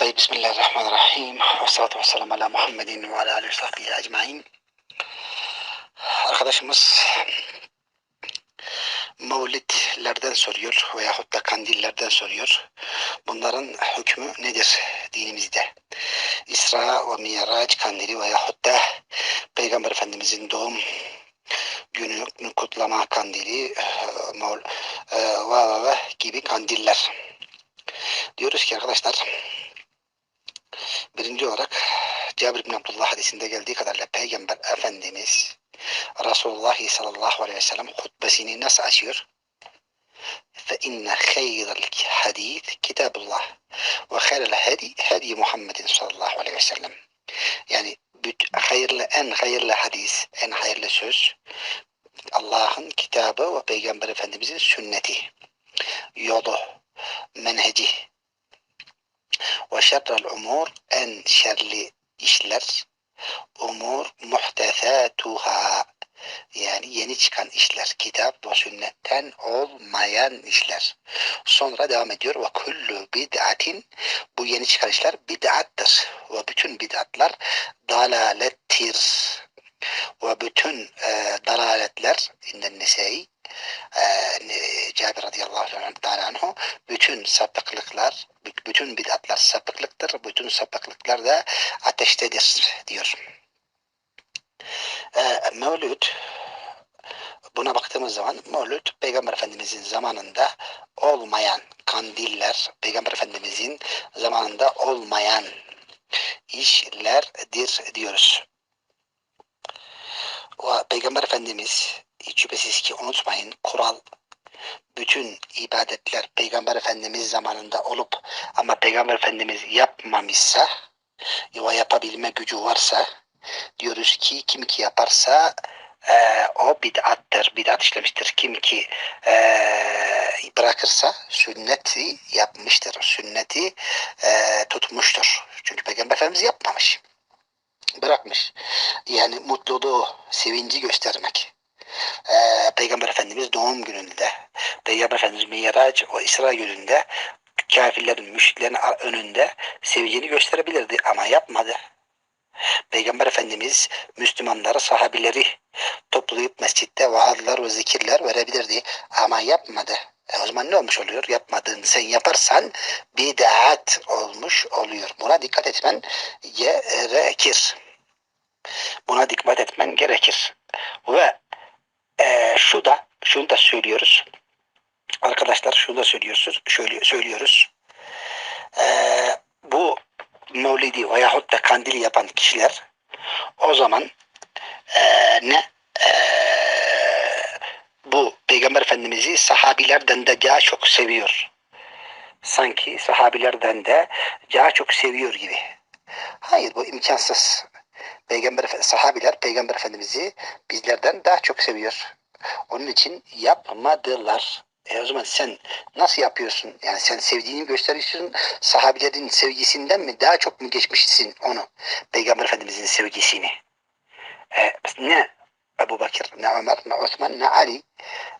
طيب بسم الله الرحمن الرحيم والصلاة والسلام ala Muhammedin ve ala alihi ve sahbihi ecmain. Arkadaşımız mevlidlerden soruyor veyahut da kandillerden soruyor. Bunların hükmü nedir dinimizde? İsra ve Miraç kandili veyahut da Peygamber Efendimizin doğum gününü kutlama kandili e, mevl- e, ve, ve, ve gibi kandiller. Diyoruz ki arkadaşlar Birinci olarak Cabir bin Abdullah hadisinde geldiği kadarıyla Peygamber Efendimiz Resulullah sallallahu aleyhi ve sellem hutbesini nasıl açıyor? فَاِنَّ خَيْرَ الْحَد۪يث كِتَابُ اللّٰهِ وَخَيْرَ الْهَد۪ي هَد۪ي Muhammedin sallallahu aleyhi ve sellem. Yani büt- hayırlı, en hayırlı hadis, en hayırlı söz Allah'ın kitabı ve Peygamber Efendimizin sünneti, Şerrel umur en şerli işler. Umur muhtesatuhâ. Yani yeni çıkan işler. Kitap ve sünnetten olmayan işler. Sonra devam ediyor. ve kullu bid'atin bu yeni çıkan işler bid'attır. Ve bütün bid'atlar dalalettir. Ve bütün e, dalaletler inden nesai e, Cabir radıyallahu anh, bütün sapıklıklar bütün bid'atlar sapıklıktır bütün sapıklıklar da ateştedir diyor. E, Mevlüt buna baktığımız zaman Mevlüt Peygamber Efendimizin zamanında olmayan kandiller Peygamber Efendimizin zamanında olmayan işlerdir diyoruz. Peygamber Efendimiz hiç şüphesiz ki unutmayın kural bütün ibadetler Peygamber Efendimiz zamanında olup ama Peygamber Efendimiz yapmamışsa ve yapabilme gücü varsa diyoruz ki kim ki yaparsa e, o bid'attır, bid'at işlemiştir. Kim ki e, bırakırsa sünneti yapmıştır, sünneti e, tutmuştur. Çünkü Peygamber Efendimiz yapmamış bırakmış. Yani mutluluğu, sevinci göstermek. Ee, Peygamber Efendimiz doğum gününde, Peygamber Efendimiz Miraç o İsra gününde kafirlerin, müşriklerin önünde sevgini gösterebilirdi ama yapmadı. Peygamber Efendimiz Müslümanları, sahabileri toplayıp mescitte vaazlar ve zikirler verebilirdi ama yapmadı. E o zaman ne olmuş oluyor? Yapmadığını sen yaparsan bid'at olmuş oluyor. Buna dikkat etmen gerekir. Buna dikkat etmen gerekir. Ve e, şu da şunu da söylüyoruz. Arkadaşlar şunu da söylüyoruz. Şöyle söylüyoruz. E, bu mevlidi veyahut da kandili yapan kişiler o zaman e, ne e, bu Peygamber Efendimiz'i sahabilerden de daha çok seviyor. Sanki sahabilerden de daha çok seviyor gibi. Hayır bu imkansız. Peygamber sahabiler Peygamber Efendimiz'i bizlerden daha çok seviyor. Onun için yapmadılar. E o zaman sen nasıl yapıyorsun? Yani sen sevdiğini gösteriyorsun. Sahabilerin sevgisinden mi daha çok mu geçmişsin onu? Peygamber Efendimiz'in sevgisini. E, ne Ebu Bakır, ne Ömer, ne Osman, ne Ali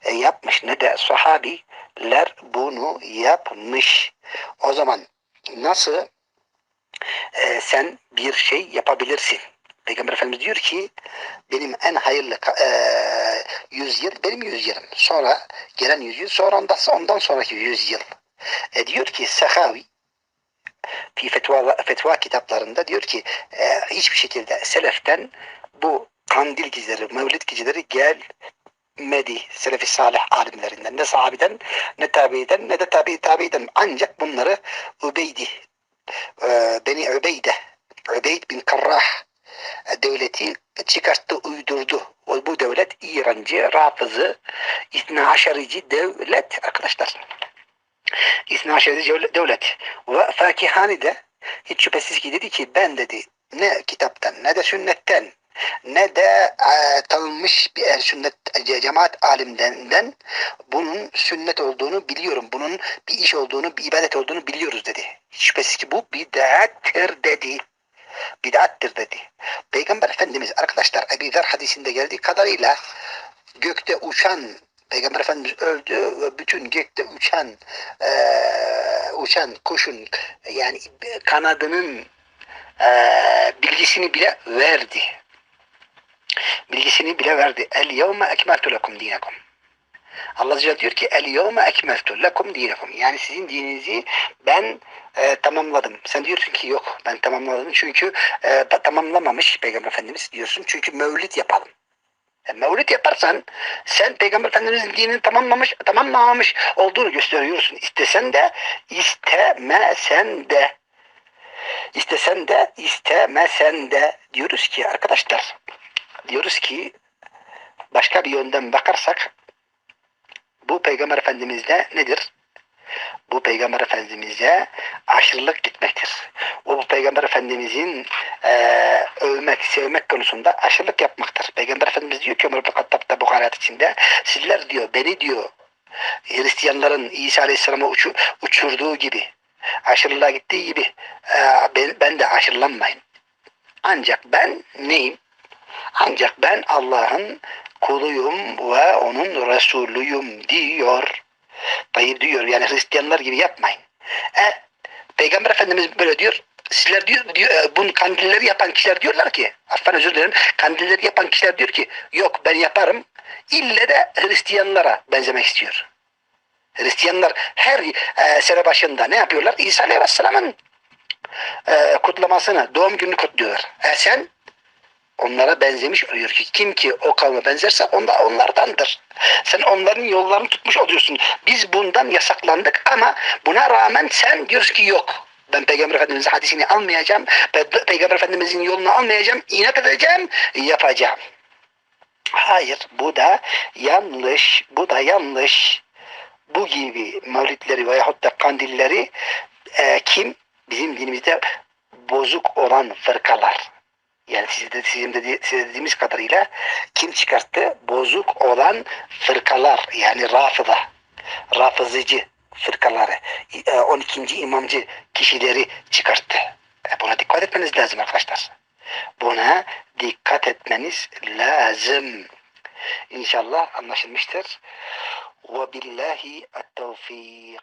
e, yapmış ne de sahabiler bunu yapmış. O zaman nasıl e, sen bir şey yapabilirsin? Peygamber Efendimiz diyor ki benim en hayırlı e, yüzyıl benim yüzyılım. Sonra gelen yüzyıl sonra ondan, ondan sonraki yüzyıl. E, diyor ki Sehavi fi fetva, fetva kitaplarında diyor ki e, hiçbir şekilde seleften bu kandil geceleri, mevlid geceleri gelmedi. Selefi salih alimlerinden. Ne sahabeden, ne tabiiden, ne de tabi tabiiden. Ancak bunları Übeydi, e, Beni Übeyde, Übeyd bin Karrah devleti çıkarttı, uydurdu. O, bu devlet İrancı, Rafızı, Aşerici devlet arkadaşlar. Aşerici devlet. Ve Fakihani de hiç şüphesiz ki dedi ki ben dedi ne kitaptan ne de sünnetten ne de e, tanınmış bir er sünnet e, cemaat alimlerinden bunun sünnet olduğunu biliyorum. Bunun bir iş olduğunu, bir ibadet olduğunu biliyoruz dedi. Şüphesiz ki bu bid'attir dedi. Bid'attir dedi. Peygamber Efendimiz arkadaşlar Ebi Zer hadisinde geldiği kadarıyla gökte uçan Peygamber Efendimiz öldü ve bütün gökte uçan eee, uçan kuşun yani kanadının eee, bilgisini bile verdi. Bilgisini bile verdi. El yevme ekmeltu lekum dinekum. Allah Celle diyor ki el yevme ekmeltu lekum dinekum. Yani sizin dininizi ben e, tamamladım. Sen diyorsun ki yok ben tamamladım. Çünkü e, ta- tamamlamamış Peygamber Efendimiz diyorsun. Çünkü mevlid yapalım. E, mevlid yaparsan sen Peygamber Efendimizin dinini tamamlamış, tamamlamamış olduğunu gösteriyorsun. İstesen de istemesen de istesen de istemesen de diyoruz ki arkadaşlar diyoruz ki başka bir yönden bakarsak bu Peygamber Efendimiz'de nedir? Bu Peygamber Efendimiz'e aşırılık gitmektir. O bu Peygamber Efendimiz'in eee, övmek, sevmek konusunda aşırılık yapmaktır. Peygamber Efendimiz diyor ki Ömer bin bu hayat içinde sizler diyor beni diyor Hristiyanların İsa Aleyhisselam'a uçu, uçurduğu gibi aşırılığa gittiği gibi eee, ben, ben de aşırılanmayın. Ancak ben neyim? Ancak ben Allah'ın kuluyum ve onun Resulüyüm diyor. Tayyip diyor yani Hristiyanlar gibi yapmayın. E, Peygamber Efendimiz böyle diyor. Sizler diyor, diyor e, bunu kandilleri yapan kişiler diyorlar ki affan özür dilerim kandilleri yapan kişiler diyor ki yok ben yaparım ille de Hristiyanlara benzemek istiyor. Hristiyanlar her e, sene başında ne yapıyorlar? İsa Aleyhisselam'ın e, kutlamasını, doğum gününü kutluyorlar. E sen onlara benzemiş oluyor ki kim ki o kavme benzerse onda onlardandır. Sen onların yollarını tutmuş oluyorsun. Biz bundan yasaklandık ama buna rağmen sen diyorsun ki yok. Ben Peygamber Efendimiz'in hadisini almayacağım. Pe- Peygamber Efendimiz'in yolunu almayacağım. inat edeceğim. Yapacağım. Hayır bu da yanlış. Bu da yanlış. Bu gibi mevlidleri veyahut da kandilleri e, kim? Bizim dinimizde bozuk olan fırkalar. Yani siz de, sizin dedi, size dediğimiz kadarıyla kim çıkarttı? Bozuk olan fırkalar yani rafıda, rafızıcı fırkaları, e, 12. imamcı kişileri çıkarttı. E, Buna dikkat etmeniz lazım arkadaşlar. Buna dikkat etmeniz lazım. İnşallah anlaşılmıştır. Ve billahi et-tevfik.